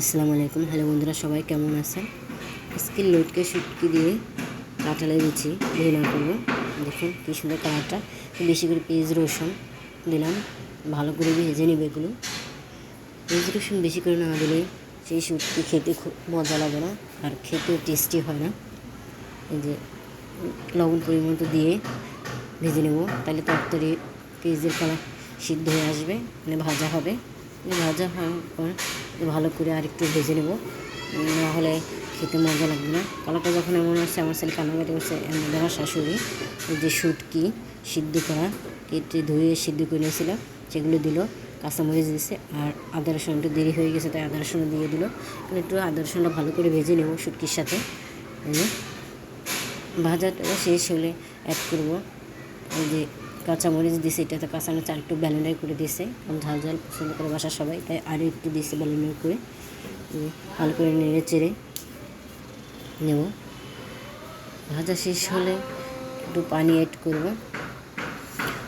আসসালামু আলাইকুম। হ্যালো বন্ধুরা, সবাই কেমন আছেন? আজকে লোটকে শুটকি দিয়ে কাঁঠালের বিচি ভুনা করব। দেখুন কী সুন্দর কালারটা। বেশি করে পেঁয়াজ, রসুন দিলাম, ভালো করে ভেজে নেবে এগুলো। পেঁয়াজ, রসুন বেশি করে না দিলে সেই শুটকি খেতে খুব মজা লাগে না, আর খেতেও টেস্টি হয় না। এই যে লবণ পরিমাণ মতো দিয়ে ভেজে নেব, তাহলে তরকারি পেঁয়াজের কালার সিদ্ধ হয়ে আসবে মানে ভাজা হবে। ভাজা হওয়ার পর ভালো করে আর একটু ভেজে নেব। নাহলে খেতে মজা লাগবে না। কালারটা যখন এমন আসছে, আমার ছেলে কান্নাকাটি করছে এমন আমার শাশুড়ি, ওই যে শুটকি সিদ্ধ করা, কেটে ধুয়ে সিদ্ধ করে নিয়েছিলাম, সেগুলো দিল, কাঁচামরিচ দিছে, আর আদা রসুন, একটু দেরি হয়ে গেছে, তাই আদা রসুন দিয়ে দিল। একটু আদা রসুনটা ভালো করে ভেজে নেব শুটকির সাথে। ভাজাটা শেষ হলে অ্যাড করব। ওই যে কাঁচামরিচ দিছে, এটাতে কাঁচামরিচ আর একটু ব্যালেন্ডার করে দিছে। ঝাল ঝাল পছন্দ করে বাসার সবাই, তাই আরও একটু দিছে ব্যালেন্ডার করে ভালো করে নেড়ে চেড়ে নেব। ভাজা শেষ হলে একটু পানি অ্যাড করব।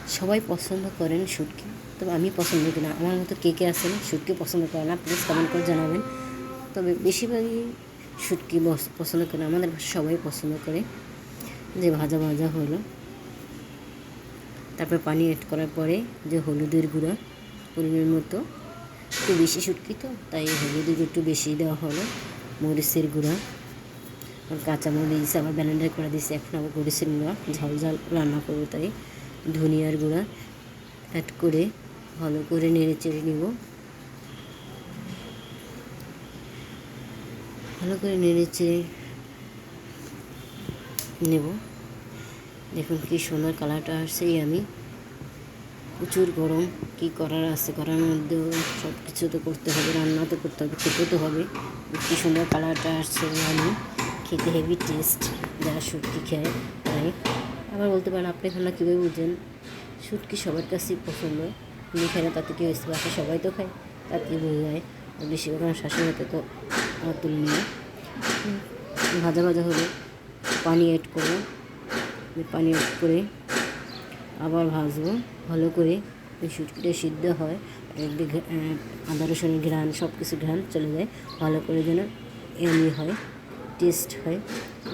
সবাই পছন্দ করেন শুটকি, তবে আমি পছন্দ করি না। আমার মতো কে কে আছেন, শুটকি পছন্দ করে না প্লিজ কমেন্ট করে জানাবেন। তবে বেশিরভাগই শুটকি বস- পছন্দ করে আমাদের সবাই পছন্দ করে। যে ভাজা ভাজা হলো। তারপর পানি অ্যাড করার পরে যে হলুদের গুঁড়া পরিমাণ মতো, একটু বেশি শুটকি তো, তাই হলুদের একটু বেশি দেওয়া হলো। মরিচের গুঁড়া, আর কাঁচা মরিচ আবার ব্যালেন্ডার করে দিয়েছি, এখন আবার মরিচের গুঁড়া, ঝাল ঝাল রান্না করব তাই। ধনিয়ার গুঁড়া অ্যাড করে ভালো করে নেড়ে চেড়ে নিব। ভালো করে নেড়ে চেড়ে নেব। দেখুন কি সুন্দর কালারটা আসছেই আমি। প্রচুর গরম, কি করার আছে? করার মধ্যেও সব কিছু তো করতে হবে, রান্না তো করতে হবে, খেতে তো হবে। কি সুন্দর কালারটা আসছে আমি। খেতে হেভি টেস্ট যারা শুটকি খায়, তাই। আবার বলতে পারেন, আপনি খানা কীভাবে বুঝেন? শুটকি সবার কাছেই পছন্দ। আমি খাই না, তাতে কি হয়েছে? বাসা সবাই তো খায় তাতে বোঝা যায় বেশিরভাগ আমার শাশুড়ি হাতে তো তুলে নিয়ে ভাজা ভাজা হলে পানি অ্যাড করব। পানি করে আবার ভাজবো। ভালো করে ওই শুটকিটা সিদ্ধ হয় আদা রসুনের ঘ্রাণ সব কিছু ঘ্রাণ চলে যায়। ভালো করে যেন এমনি হয় টেস্ট হয়।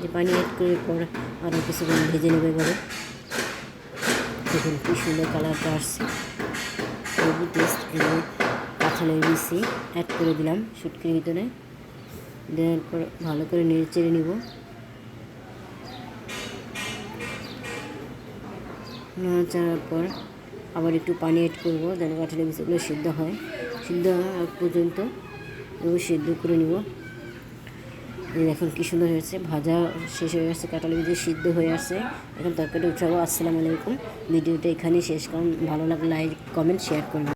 যে পানি অ্যাড করে পর আরও কিছুক্ষণ ভেজে নেবে এবারে দেখুন কি সুন্দর কালারটা আসছে। খুবই টেস্ট এবং কাঁচালের বিচি অ্যাড করে দিলাম শুটকির ভিতরে। দেওয়ার পর ভালো করে নেড়ে চেড়ে নিব। নাড়াচাড়ার পর আবার একটু পানি অ্যাড করব, যেন কাঁঠালের বিচিগুলো সিদ্ধ হয়। সিদ্ধ হওয়ার পর্যন্ত এবং সিদ্ধ করে নিব। এখন কি সুন্দর হয়েছে, ভাজা শেষ হয়ে গেছে কাঁঠালের বিচি সিদ্ধ হয়ে আসছে। এখন তরকারি উঠাবো, আসসালামু আলাইকুম। ভিডিওটা এখানেই শেষ করুন ভালো লাগলে লাইক কমেন্ট শেয়ার করবেন।